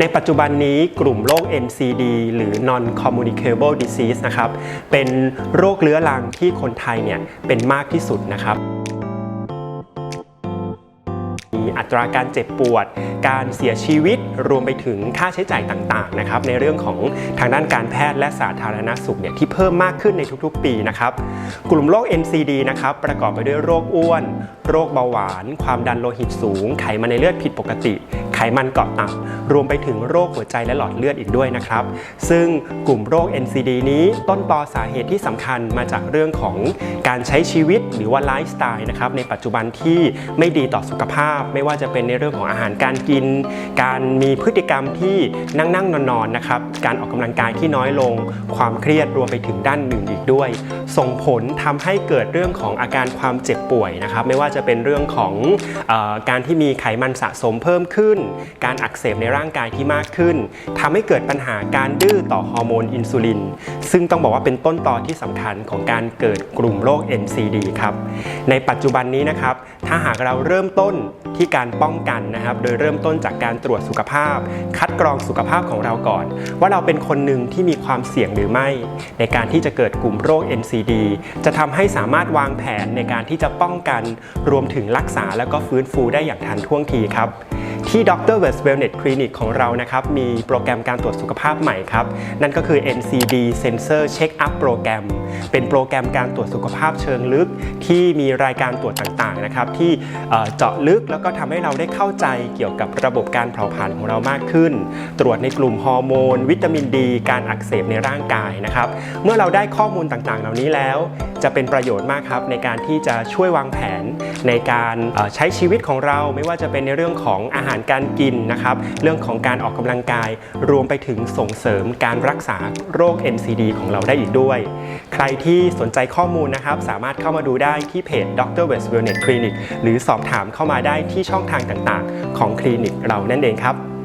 ในปัจจุบันนี้กลุ่มโรค NCD หรือ non communicable disease นะครับ เป็นโรคเรื้อรังที่คนไทยเนี่ยเป็นมากที่สุดนะครับมีอัตราการเจ็บปวด การเสียชีวิต รวมไปถึงค่าใช้จ่ายต่างๆนะครับในเรื่องของทางด้านการแพทย์และสาธารณสุขเนี่ยที่เพิ่มมากขึ้นในทุกๆ ปีนะครับ กลุ่มโรค NCD นะครับประกอบไปด้วยโรคอ้วน โรคเบาหวาน ความดันโลหิตสูง ไขมันในเลือดผิดปกติ ไขมันเกาะตับรวมไปถึงโรคหัวใจและหลอดเลือดอีกด้วยนะครับ ซึ่งกลุ่มโรค NCD นี้ต้นตอสาเหตุที่สำคัญมาจากเรื่องของการใช้ชีวิตหรือว่าไลฟ์สไตล์นะครับในปัจจุบันที่ไม่ดีต่อสุขภาพ ไม่ว่าจะเป็นในเรื่องของอาหารการกิน การมีพฤติกรรมที่นั่งนั่งนอนนอนๆนะครับการออกกำลังกายที่น้อยลง ความเครียดรวมไปถึงด้านอื่นอีกด้วย ส่งผลทำให้เกิดเรื่องของอาการความเจ็บป่วยนะครับไม่ว่าจะเป็นเรื่องของอการที่มีไขมันสะสมเพิ่มขึ้นการอักเสบในร่างกายที่มากขึ้นทำให้เกิดปัญหาการดื้อต่อฮอร์โมนอินซูลิน ซึ่งต้องบอกว่าเป็นต้นตอที่สำคัญของการเกิดกลุ่มโรค NCD ครับ ในปัจจุบันนี้นะครับ ถ้าหากเราเริ่มต้นที่การป้องกันนะครับ โดยเริ่มต้นจากการตรวจสุขภาพ คัดกรองสุขภาพของเราก่อน ว่าเราเป็นคนหนึ่งที่มีความเสี่ยงหรือไม่ ในการที่จะเกิดกลุ่มโรค NCD จะทำให้สามารถวางแผนในการที่จะป้องกัน รวมถึงรักษาแล้วก็ฟื้นฟูได้อย่างทันท่วงทีครับ ที่ Dr. West Wellness Clinic ของเรานะครับ มีโปรแกรมการตรวจสุขภาพใหม่ครับ นั่นก็คือ NCD Sensor Check Up Program เป็นโปรแกรมการตรวจสุขภาพเชิงลึก ที่มีรายการตรวจต่างๆนะครับ ที่เจาะลึกแล้วก็ทำให้เราได้เข้าใจเกี่ยวกับระบบการเผาผลาญของเรามากขึ้น ตรวจในกลุ่มฮอร์โมน วิตามินดี การอักเสบในร่างกายนะครับ เมื่อเราได้ข้อมูลต่างๆ เหล่านี้แล้ว จะเป็นประโยชน์มากครับในการที่จะช่วยวางแผนในการใช้ชีวิตของเราไม่ว่าจะเป็นในเรื่องของอาหารการกินนะครับ เรื่องของการออกกำลังกาย รวมไปถึงส่งเสริมการรักษาโรค NCD ของเราได้อีกด้วย ใครที่สนใจข้อมูลนะครับ สามารถเข้ามาดูได้ที่เพจ Dr. West Wellness Clinic หรือสอบถามเข้ามาได้ที่ช่องทางต่างๆ ของคลินิกเรานั่นเองครับ